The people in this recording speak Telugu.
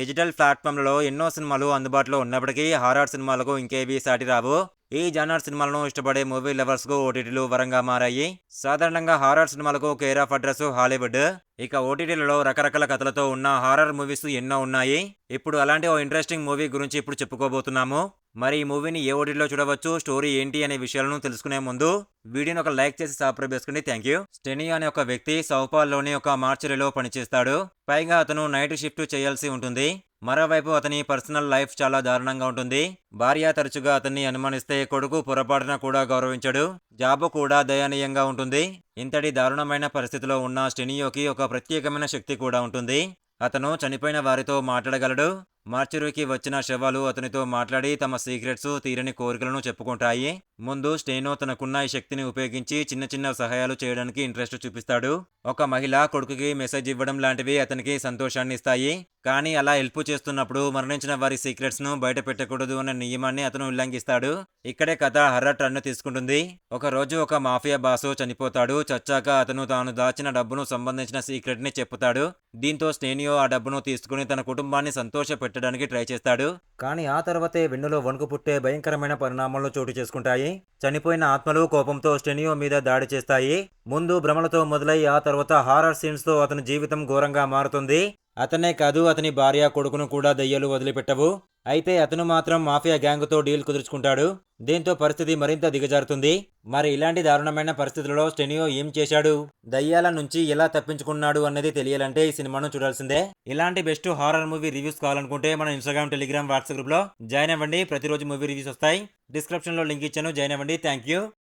డిజిటల్ ప్లాట్ఫామ్లలో ఎన్నో సినిమాలు అందుబాటులో ఉన్నప్పటికీ హారర్ సినిమాలకు ఇంకేవి సాటి రావు. ఈ జానర్ సినిమాలను ఇష్టపడే మూవీ లవర్స్కు ఓటీటీలు వరంగా మారాయి. సాధారణంగా హారర్ సినిమాలకు కేర్ ఆఫ్ అడ్రస్ హాలీవుడ్. ఇక ఓటీటీలలో రకరకాల కథలతో ఉన్న హారర్ మూవీస్ ఎన్నో ఉన్నాయి. ఇప్పుడు అలాంటి ఓ ఇంట్రెస్టింగ్ మూవీ గురించి ఇప్పుడు చెప్పుకోబోతున్నాము. మరి ఈ మూవీని ఏ ఓటీలో చూడవచ్చు స్టోరీ ఏంటి అనే విషయాలను తెలుసుకునే ముందు వీడియోని ఒక లైక్ చేసి సబ్స్క్రైబ్ చేసుకోండి థ్యాంక్ యూ స్టెనీ అనే ఒక వ్యక్తి సౌపాల్లోని ఒక మార్చరీలో పనిచేస్తాడు. పైగా అతను నైట్ షిఫ్ట్ చేయాల్సి ఉంటుంది. మరోవైపు అతని పర్సనల్ లైఫ్ చాలా దారుణంగా ఉంటుంది. భార్య తరచుగా అతన్ని అనుమానిస్తే కొడుకు పొరపాటున కూడా గౌరవించడు. జాబు కూడా దయనీయంగా ఉంటుంది. ఇంతటి దారుణమైన పరిస్థితిలో ఉన్న స్టెనియోకి ఒక ప్రత్యేకమైన శక్తి కూడా ఉంటుంది. అతను చనిపోయిన వారితో మాట్లాడగలడు. మార్చురీకి వచ్చిన శవాలు అతనితో మాట్లాడి తమ సీక్రెట్స్ తీరని కోరికలను చెప్పుకుంటాయి. ముందు స్టేనో తనకున్న ఈ శక్తిని ఉపయోగించి చిన్న చిన్న సహాయాలు చేయడానికి ఇంట్రెస్ట్ చూపిస్తాడు. ఒక మహిళ కొడుకుకి మెసేజ్ ఇవ్వడం లాంటివి అతనికి సంతోషాన్ని ఇస్తాయి. కానీ అలా హెల్ప్ చేస్తున్నప్పుడు మరణించిన వారి సీక్రెట్స్ను బయట పెట్టకూడదు అనే నియమాన్ని అతను ఉల్లంఘిస్తాడు. ఇక్కడే కథ హర్రర్ టర్న్ తీసుకుంటుంది. ఒక రోజు ఒక మాఫియా బాసు చనిపోతాడు. చచ్చాక అతను తాను దాచిన డబ్బును సంబంధించిన సీక్రెట్ని చెప్పుతాడు. దీంతో స్టేనియో ఆ డబ్బును తీసుకుని తన కుటుంబాన్ని సంతోష పెట్టడానికి ట్రై చేస్తాడు. కానీ ఆ తర్వాతే వెన్నులో వణుకు పుట్టే భయంకరమైన పరిణామాలు చోటు చేసుకుంటాయి. చనిపోయిన ఆత్మలు కోపంతో స్టెనియో మీద దాడి చేస్తాయి. ముందు భ్రమలతో మొదలై ఆ తర్వాత హారర్ సీన్స్తో అతని జీవితం ఘోరంగా మారుతుంది. అతనే కాదు అతని భార్య కొడుకును కూడా దయ్యాలు వదిలిపెట్టవు. అయితే అతను మాత్రం మాఫియా గ్యాంగ్తో డీల్ కుదుర్చుకుంటాడు. దీంతో పరిస్థితి మరింత దిగజారుతుంది. మరి ఇలాంటి దారుణమైన పరిస్థితులలో స్టెనియో ఏం చేశాడు? దయ్యాల నుంచి ఎలా తప్పించుకున్నాడు అన్నది తెలియాలంటే ఈ సినిమాను చూడాల్సిందే. ఇలాంటి బెస్ట్ హారర్ మూవీ రివ్యూస్ కావాలనుకుంటే మన ఇన్స్టాగ్రామ్ టెలిగ్రామ్ వాట్సాప్ గ్రూప్లో జాయిన్ అవ్వండి. ప్రతిరోజు మూవీ రివ్యూస్ వస్తాయి. డిస్క్రిప్షన్లో లింక్ ఇచ్చాను. జాయిన్ అవ్వండి. Thank you